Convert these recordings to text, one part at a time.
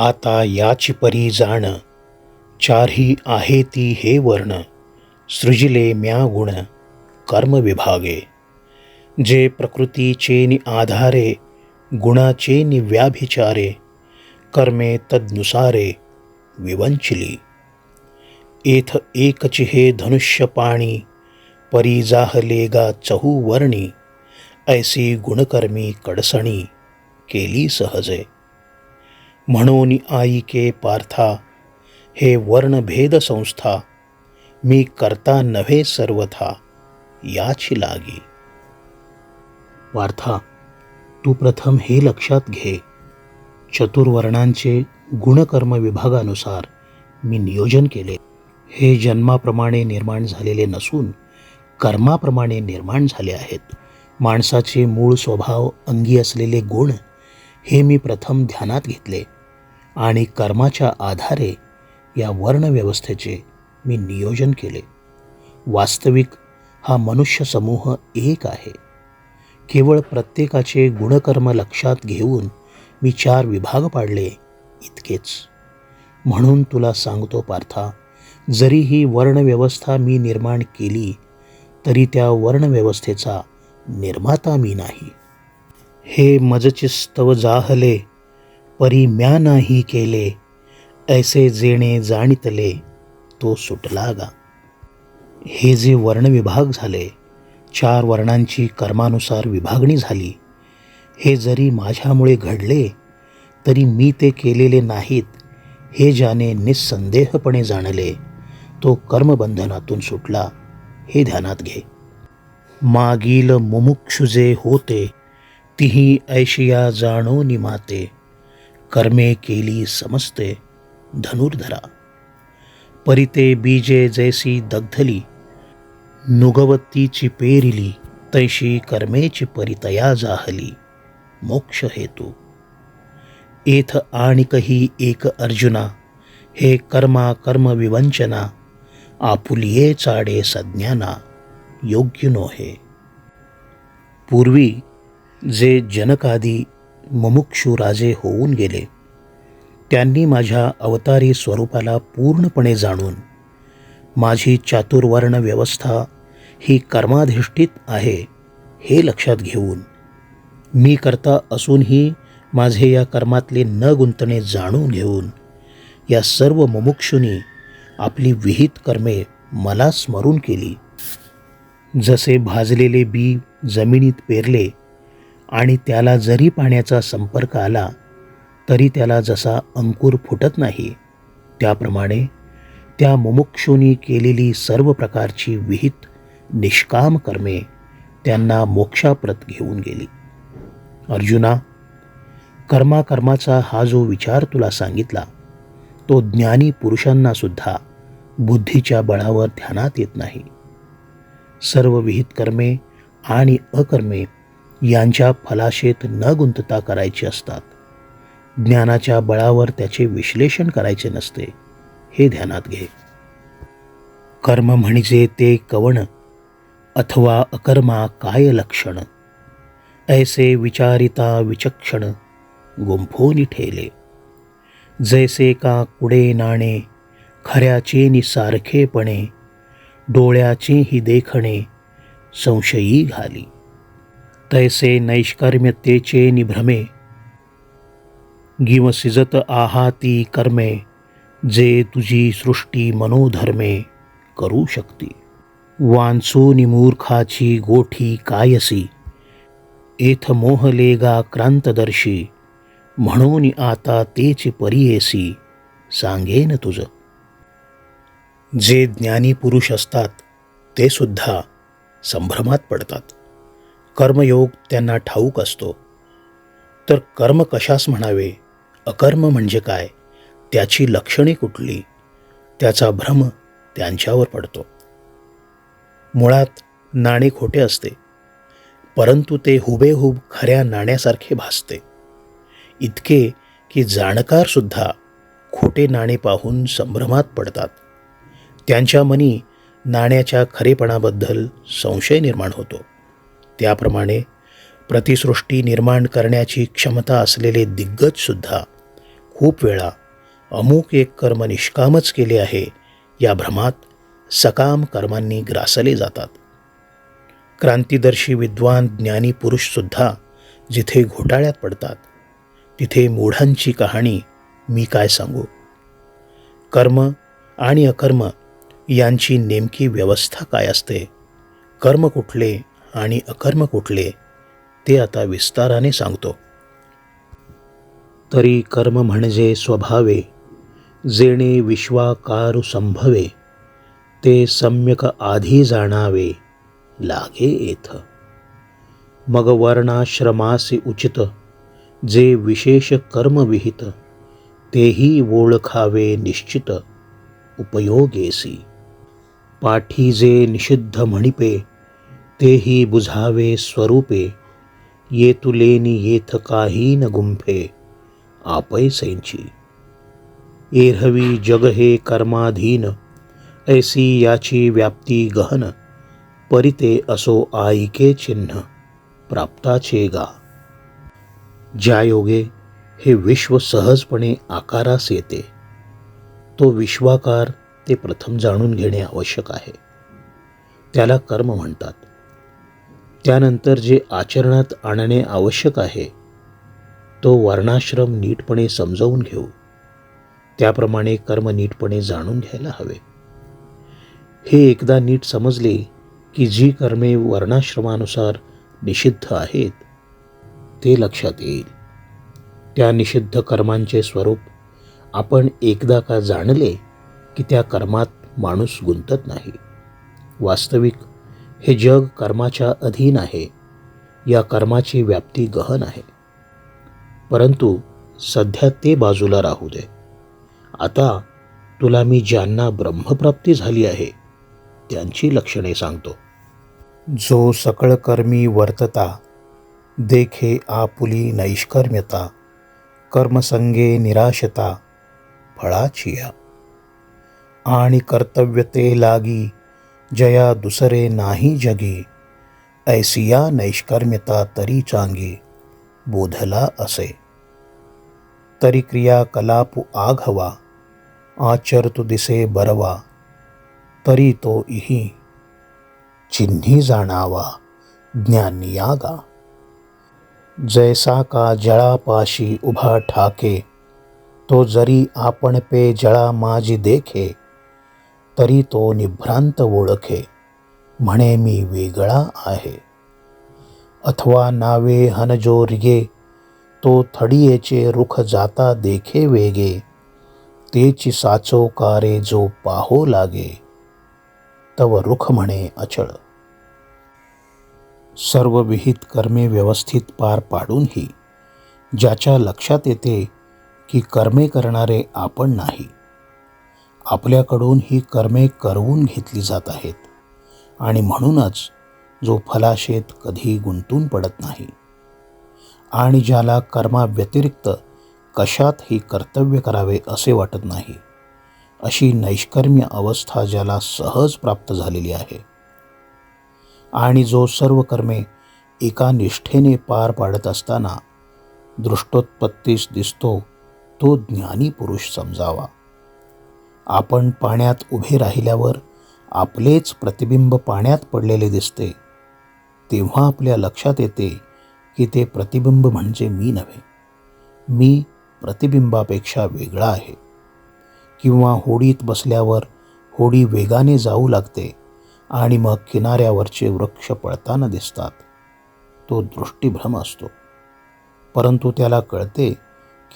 आता याची परी जाण. चारही आहे ती हे वर्ण. सृजिले म्या गुण. कर्म विभागे जे प्रकृतीचे नि आधारे गुणाचे नि व्याभिचारे कर्मे तदनुसारे विवंचिली. एथ एकची हे धनुष्य पाणी परी जाहलेगा चहू वर्णी ऐसी गुणकर्मी कडसणी केली सहजे. म्हणून आईके पार्था हे वर्णभेद संस्था मी करता नव्हे सर्वथा याची लागी. पार्था तू प्रथम हे लक्षात घे. चतुर्वर्णांचे गुणकर्म विभागानुसार मी नियोजन केले. हे जन्माप्रमाणे निर्माण झालेले नसून कर्माप्रमाणे निर्माण झाले आहेत. माणसाचे मूळ स्वभाव अंगी असलेले गुण हे मी प्रथम ध्यानात घेतले. आणि कर्माच्या आधारे या वर्णव्यवस्थेचे मी नियोजन केले. वास्तविक हा मनुष्य समूह एक आहे. केवळ प्रत्येकाचे गुणकर्म लक्षात घेऊन मी चार विभाग पाडले इतकेच. म्हणून तुला सांगतो पार्था जरी ही वर्णव्यवस्था मी निर्माण केली तरी त्या वर्णव्यवस्थेचा निर्माता मी नाही. हे मजचिस्तव जाहले परी म्या नाही केले. ऐसे जेणे जाणितले तो सुटला गा. हे जे वर्णविभाग झाले चार वर्णांची कर्मानुसार विभागणी झाली. हे जरी माझ्यामुळे घडले तरी मी ते केलेले नाहीत हे ज्याने निस्संदेहपणे जाणले तो कर्मबंधनातून सुटला हे ध्यानात घे. मागील मुमुक्षुजे होते तिही ऐशिया जाणो निमाते. कर्मे केली समजते धनुर्धरा। परिते बीजे जैसी दग्धली नुगवतीची पेरिली तैशी कर्मेची परितया जाहली मोक्ष हेतू। एथ आणिकही एक अर्जुना हे कर्मा कर्म विवंचना आपुलिये चाडे सज्ञाना योग्य नोहे। पूर्वी जे जनकादी ममुक्षू राजे होऊन गेले. त्यांनी माझ्या अवतारी स्वरूपाला पूर्णपणे जाणून माझी चातुर्वर्ण व्यवस्था ही कर्माधिष्ठित आहे हे लक्षात घेऊन मी करता असूनही माझे या कर्मातले न गुंतणे जाणून घेऊन या सर्व मुमुक्षुनी आपली विहित कर्मे मला स्मरून केली. जसे भाजलेले बी जमिनीत पेरले आणि त्याला जरी पाण्याचा संपर्क आला तरी त्याला जसा अंकुर फुटत नाही त्याप्रमाणे त्या मुमुक्षूनी केलेली सर्व प्रकारची विहित निष्काम कर्मे त्यांना मोक्षाप्रत घेऊन गेली. अर्जुना कर्माकर्माचा हा जो विचार तुला सांगितला तो ज्ञानी पुरुषांना सुद्धा बुद्धीच्या बळावर ध्यानात येत नाही. सर्व विहित कर्मे आणि अकर्मे यांच्या फलाशेत न गुंतता करायची असतात. ज्ञानाच्या बळावर त्याचे विश्लेषण करायचे नसते हे ध्यानात घे. कर्म म्हणजे ते कवण अथवा अकर्मा काय लक्षण? ऐसे विचारिता विचक्षण गुंफोनी ठेले. जैसे का कुडे नाणे खऱ्याचे नि सारखेपणे डोळ्याचे ही देखणे संशयी घाली. तैसे नैष्कर्म्यतेचे निभ्रमे गिव सिजत आहाती कर्मे जे तुझी सृष्टी मनोधर्मे करू शकती। वांसो मूर्खाची गोठी कायसी एथ मोहलेगा क्रांतदर्शी म्हणून आता तेच परियेसी सांगेन तुझं। जे ज्ञानी पुरुष असतात ते सुद्धा संभ्रमात पडतात। कर्मयोग त्यांना ठाऊक असतो. तर कर्म कशास म्हणावे? अकर्म म्हणजे काय? त्याची लक्षणे कुठली? त्याचा भ्रम त्यांच्यावर पडतो. मुळात नाणे खोटे असते. परंतु ते हुबेहूब खऱ्या नाण्यासारखे भासते. इतके की जाणकारसुद्धा खोटे नाणे पाहून संभ्रमात पडतात. त्यांच्या मनी नाण्याच्या खरेपणाबद्दल संशय निर्माण होतो. त्याप्रमाणे प्रतिसृष्टी निर्माण करण्याची क्षमता असलेले दिग्गजसुद्धा खूप वेळा अमुक एक कर्म निष्कामच केले आहे या भ्रमात सकाम कर्मांनी ग्रासले जातात. क्रांतिदर्शी विद्वान ज्ञानी पुरुषसुद्धा जिथे घोटाळ्यात पडतात तिथे मूढांची कहाणी मी काय सांगू? कर्म आणि अकर्म यांची नेमकी व्यवस्था काय असते? कर्म कुठले आणि अकर्म कुठले ते आता विस्ताराने सांगतो. तरी कर्म म्हणजे स्वभावे जेणे विश्वाकारू संभवे ते सम्यक आधी जाणावे लागे येथ. मग वर्णाश्रमासी उचित जे विशेष कर्मविहित तेही ओळखावे निश्चित उपयोगेसी. पाठी जे निषिद्ध म्हणिपे तेही बुझावे स्वरूपे येतुलेनी येथ काही न गुंफे आपैसेंची एरहवी जग हे कर्माधीन ऐसी याची व्याप्ती गहन परिते असो आईके चिन्ह प्राप्ताचे गा ज्या योगे हे विश्व सहजपणे आकारास येते तो विश्वाकार ते प्रथम जाणून घेणे आवश्यक आहे। त्याला कर्म म्हणतात। त्यानंतर जे आचरणात आणणे आवश्यक आहे तो वर्णाश्रम नीटपणे समजावून घेऊ. त्याप्रमाणे कर्म नीटपणे जाणून घ्यायला हवे. हे एकदा नीट समजले की जी कर्मे वर्णाश्रमानुसार निषिद्ध आहेत ते लक्षात येईल. त्या निषिद्ध कर्मांचे स्वरूप आपण एकदा का जाणले की त्या कर्मात माणूस गुंतत नाही. वास्तविक हे जग कर्माच्या अधीन आहे. या कर्माची व्याप्ती गहन आहे. परंतु सध्या ते बाजूला राहू दे. आता तुला मी ज्यांना ब्रह्मप्राप्ती झाली आहे त्यांची लक्षणे सांगतो. जो सकळ कर्मी वर्तता देखे आपुली नैष्कर्म्यता कर्मसंगे निराशता फळाचिया. आणि कर्तव्य ते लागी जया दुसरे नाही जगी ऐसिया नैष्कर्म्यता तरी चांगी बोधला असे. तरी क्रिया कलापु आघवा आचरतु दिसे बरवा तरी तो इही चिन्ही जाणावा ज्ञानियागा जैसा का जळापाशी उभा ठाके तो जरी आपण पे जळा माझी देखे तरी तो निभ्रांत ओळखे म्हणे मी वेगळा आहे. अथवा नावे हनजो रिगे तो थडियेचे रुख जाता देखे वेगे तेची साचो कारे जो पाहो लागे. तव रुख म्हणे अचळ. सर्व विहित कर्मे व्यवस्थित पार पाडूनही ज्याच्या लक्षात येते की कर्मे करणारे आपण नाही. आपल्याकडून ही कर्मे करवून घेतली जात आहेत. आणि म्हणूनच जो फलाशेत कधी गुंतून पडत नाही. आणि ज्याला कर्माव्यतिरिक्त कशातही कर्तव्य करावे असे वाटत नाही अशी नैष्कर्म्य अवस्था ज्याला सहज प्राप्त झालेली आहे. आणि जो सर्व कर्मे एका निष्ठेने पार पाडत असताना दृष्टोत्पत्तीस दिसतो तो ज्ञानी पुरुष समजावा. आपण पाण्यात उभे राहिल्यावर आपलेच प्रतिबिंब पाण्यात पडलेले दिसते. तेव्हा आपल्या लक्षात येते की ते प्रतिबिंब म्हणजे मी नव्हे. मी प्रतिबिंबापेक्षा वेगळा आहे. किंवा होडीत बसल्यावर होडी वेगाने जाऊ लागते आणि मग किनाऱ्यावरचे वृक्ष पळताना दिसतात. तो दृष्टीभ्रम असतो. परंतु त्याला कळते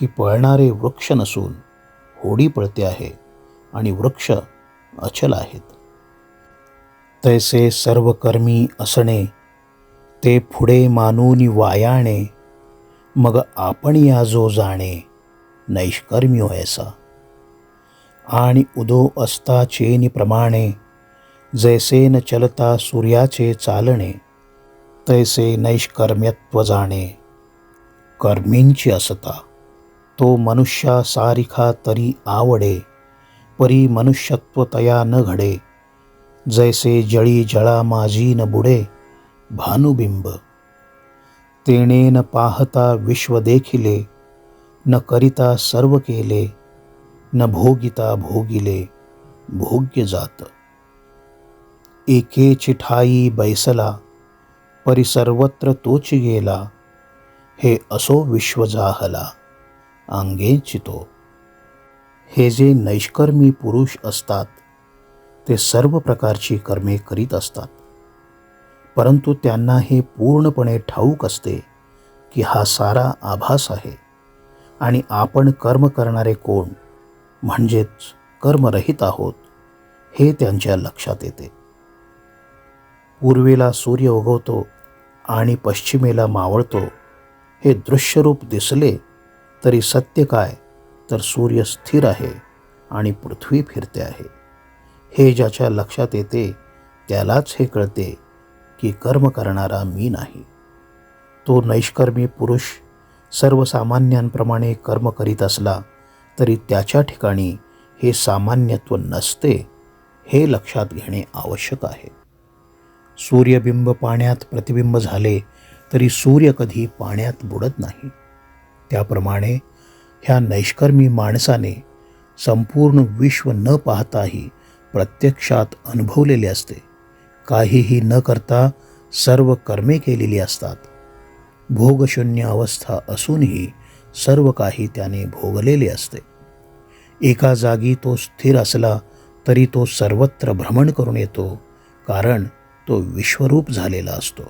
की पळणारे वृक्ष नसून होडी पळते आहे. आणि वृक्ष अचल आहेत. तैसे सर्व कर्मी असणे ते पुढे मानून वायाणे मग आपण या जो जाणे नैष्कर्मी ऐसा आणि उदो असता चेनी प्रमाणे जैसे न चलता सूर्याचे चालणे तैसे नैष्कर्म्यत्व जाणे. कर्मींची असता तो मनुष्या सारिखा तरी आवडे परी मनुष्यत्व तया न घडे. जैसे जळी जळा माझी न बुडे भानुबिंब. तेणे न पाहता विश्व देखिले न करिता सर्व केले न भोगिता भोगिले भोग्य जात. एके चिठाई बैसला परी सर्वत्र तोच गेला हे असो विश्व जाहला चितो. हे जे नैष्कर्मी पुरुष असतात ते सर्व प्रकारची कर्मे करीत असतात. परंतु त्यांना हे पूर्णपणे ठाऊक असते की हा सारा आभास आहे आणि आपण कर्म करणारे कोण म्हणजेच कर्मरहित आहोत हे त्यांच्या लक्षात येते. पूर्वेला सूर्य उगवतो आणि पश्चिमेला मावळतो हे दृश्यरूप दिसले तरी सत्य काय? तर सूर्य स्थिर आहे आणि पृथ्वी फिरते आहे. हे ज्याच्या लक्षात येते त्यालाच हे कळते की कर्म करणारा मी नाही. तो नैष्कर्मी पुरुष सर्वसामान्यांप्रमाणे कर्म करीत असला तरी त्याच्या ठिकाणी हे सामान्यत्व नसते हे लक्षात घेणे आवश्यक आहे. सूर्यबिंब पाण्यात प्रतिबिंब झाले तरी सूर्य कधी पाण्यात बुडत नाही. त्याप्रमाणे ह्या नैष्कर्मी माणसाने संपूर्ण विश्व न पाहताही प्रत्यक्षात अनुभवलेले असते. काहीही न करता सर्व कर्मे केलेली असतात. भोगशून्य अवस्था असूनही सर्व काही त्याने भोगलेले असते. एका जागी तो स्थिर असला तरी तो सर्वत्र भ्रमण करून येतो कारण तो विश्वरूप झालेला असतो.